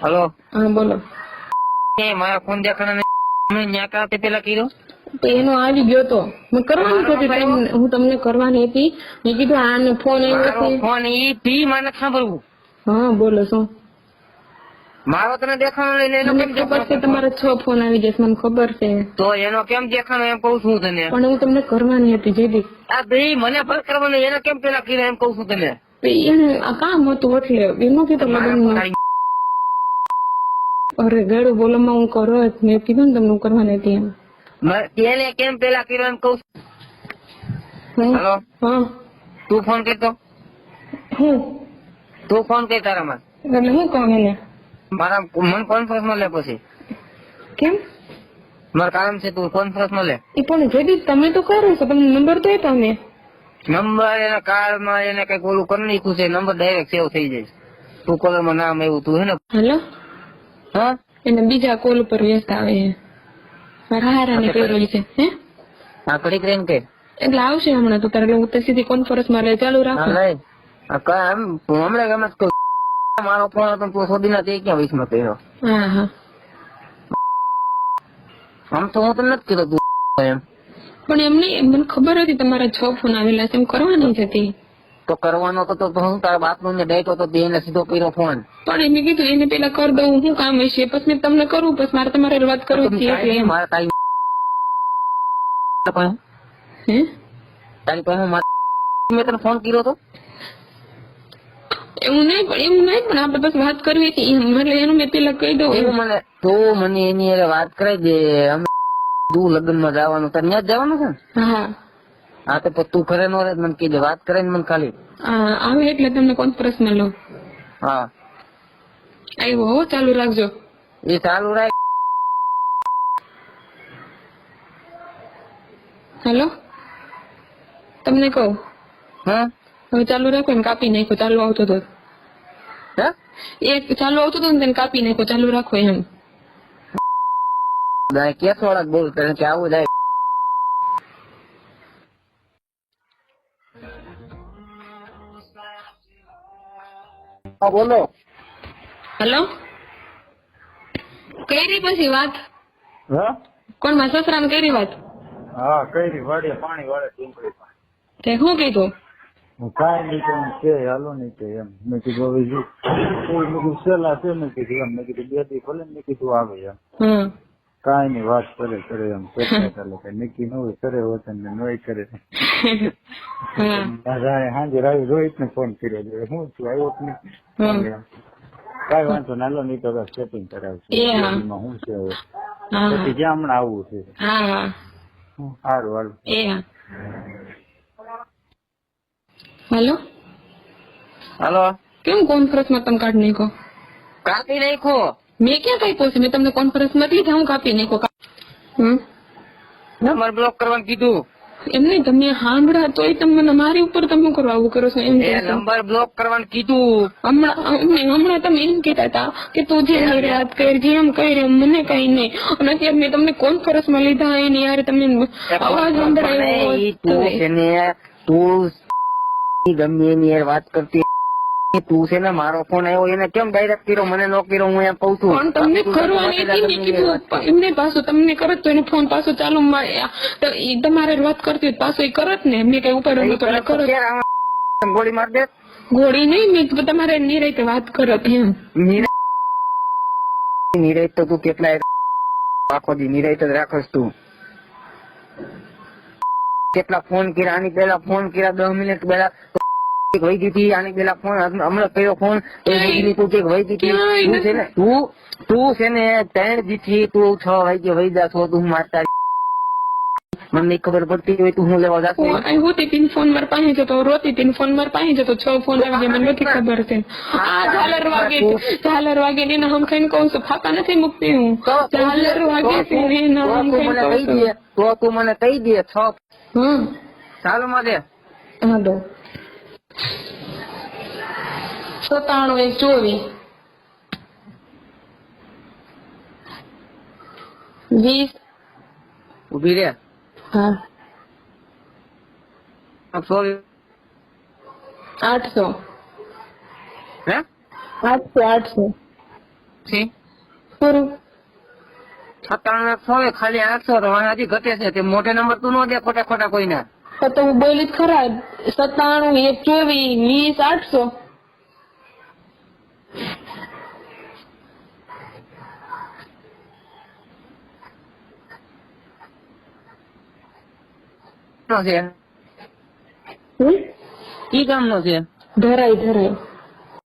Hello. હા બોલો. એ મારા ફોન દેખાડા ને ન્યા કાં પેલા કીધો તો એનો આવી ગયો તો. મેં કરવાની હતી હું તમને કરવાની હતી. મેં કીધું આને ફોન આવ્યો ફોન ઈ પી મને સાંભળવું. હા બોલો શું? મારો તને દેખાણો એનો કેમ ખબર છે તમારા છ ફોન આવી જશે મને ખબર છે. તો એનો કેમ દેખાણો એમ કઉ છું તને. પણ હું તમને કરવાની હતી જયદીપ. આ ભાઈ મને પર કરવાનો એને કેમ પેલા કીધું એમ કઉ છું તને. એને આ કામ હતું એટલે એમાં કીધું લગ્નમાં ગળું બોલોમાં હું કરો જ મેં કીધું ને તમને કરવા હતી એમ. એને કેમ પેલા કીધું એમ કઉ હેલો? હા. તું ફોન કરતો? હું? તું ફોન કર તારામાં એટલે હું કહું એને? મારા મન કોન્ફરન્સમાં લે પછી. કેમ? મારું કામ છે તું કોન્ફરન્સમાં લે. એ પણ જેદી તમે તો કરો છો તમને નંબર તો આપ્યો મેં નંબર એના કાર્ડમાં એને કઈ ઓલું કરી નાખ્યું છે નંબર ડાયરેક્ટ સેવ થઈ જાય તું કોલરમાં નામ એવું તું હે ને? હેલો? હા? એને બીજા કોલ ઉપર વ્યસ્ત આવે છે. મારા હારાને કર્યો છે હે? આ ઘડીક રહીને કે? એટલે આવશે હમણાં તો તારે એટલે હું તો સીધી કોન્ફરન્સમાં ચાલુ રાખો. આ કા હું હમણાં ગમે તો મારો ફોન હતો તું શોધી ના તે ક્યાં વીસમાં કર્યો? હા હા. આમ તો હું તને નથી કીધું એમ. પણ એમ નહીં મને ખબર હતી તમારા છ ફોન આવેલા છે એમ કરવાની જ હતી. તો કરવાનો તો હું તારા બાપનું ને બેઠો તો એને સીધો કર્યો ફોન. પણ એને કીધું એને પેલા કરી દઉં હું કામ હશે? પછી મેં તમને કરું પછી મારે તમારે વાત કરવી છે મારે તારી તારી પાસે મેં તને ફોન કર્યો તો? એવું નહીં પણ એવું નહીં પણ આપણે બસ વાત કરવી હતી. એટલે એનું મેં પેલા કહી દઉં એવું મને તો મને એની વાત કરાઈ દે. અમે તું લગ્નમાં જવાનું ત્યાં જવાનું છે હા. હા તો તું ખરે નો રે મને કીધે વાત કરાઈને મને ખાલી. આવે એટલે તમને કોન્ફરન્સમાં લો હા. આવ્યો હો ચાલુ રાખજો. એ ચાલુ રાખ. હેલો? તમને કહું? હા હવે ચાલુ રાખો ને કાપી નાખો ચાલુ આવતો હતો એ ચાલુ આવતો હતો ને તેને કાપી નાખો ચાલુ રાખો એમ. દાય થોડાક બોલ કરે કે આવું જાય. હા બોલો. હેલો? કરી પછી વાત? હા? કોણ મારા સસરાને કરી વાત? હા કઈ વાડે પાણી વાળે ડુંગળી તે શું કીધું? કાંઈ નહીં કહું કે હાલો નહીં કે એમ. મેં કીધું હવે જો. કોઈ મેં કીધું સલાહ છે મેં કીધું એમ. મેં કીધું બે દી ભલે ને મેં કીધું આવે એમ. હમ. કાંઈ ની વાત કરે કરે એમ. કરતા ચાલે કઈ નક્કી ન હોય કરે વતન ને નોય કરે. હાંજે રાવી રોહિત ને ફોન કર્યો છે. હું છું આવ્યો જ નહીં. કાંઈ વાંધો નાલો નહીં તો સેટિંગ કરાવશું. હું. શું છે હવે? પછી જ્યાં હમણાં આવવું છે. હા હા. સારું હેલો. હેલો? હાલો. કેમ કોન્ફરન્સમાં તમે કાઢી નાખો કાપી નાખો મેં ક્યાં કાપ્યો છે મેં તમને કોન્ફરન્સ નથી લીધા હું કાપી નાખો. નંબર બ્લોક કરવાનું કીધું. એમ નહીં તમે સાંભળા તોય તમે મારી ઉપર તમે કરો આવું કરો છો? એમ. નંબર બ્લોક કરવાનું કીધું. હમણાં હમણાં તમે એમ કહેતા હતા કે તું જે યાદ કર જેમ કહી એમ મને કઈ નહીં. અને અત્યારે મેં તમને કોન્ફરન્સમાં લીધા એને યાર તમે અવાજ સંભળાયો તું. ગમે એની યાર વાત કરતી તું છે ને મારો ફોન આવ્યો એને કેમ ડાયરેક્ટ કર્યો? મને નો કર્યો હું એમ કઉ છું. તમને કરવાની કીધું એમને પાછો તમને કરત તો એને ફોન પાછો ચાલુ તમારે વાત કરતી પાછો એ કરત ને. મેં કઈ ઉપર તો એટલે કરત ગોળી માર દે? ગોળી નહીં મેં તમારે નિરાતે વાત કરત એમ. નિરાય નિરાય તો તું કેટલાય આખો દી નિરાય જ રાખસ તું. કેટલા ફોન કર્યા? આની પેલા ફોન કર્યા દસ મિનિટ પેલા વહી દીધી આની પેલા ફોન હમણાં કયો ફોન એ દીદી તું વહી તું છે ને તું તું છે ને ત્રણ દીથી તું છ વાગે વહી જા છો તું મારતા મને ખબર પડતી હોય તું હું લેવા જાતો હું આવ્યો તે તીન ફોન માર પાસે જતો રોતી તીન ફોન માર પાસે જતો છ ફોન આવી ગયા મને નથી ખબર છે. આ ઝાલર વાગે ઝાલર વાગે ને હમ ખાઈને કહું છું ફાકા નથી મૂકતી હું. ઝાલર વાગે ને હમ ખાઈને કહું છું. તો તું મને કહી દે છ. હમ ચાલો મારે હા દો. સત્તાણું એક ચોવીસ. વીસ. ઊભી રે આઠસો. હે? આઠસો આઠસો. પૂરું. સત્તાણું ખાલી આઠસો હજી ઘટે છે. તે મોટે નંબર તું નો દે ખોટા ખોટા કોઈના. તો તો હું બોલી ખરા સત્તાણું એક ચોવીસ વીસ આઠસો. નો છે? ઈ કામ નો છે. ધરાય ધરાય.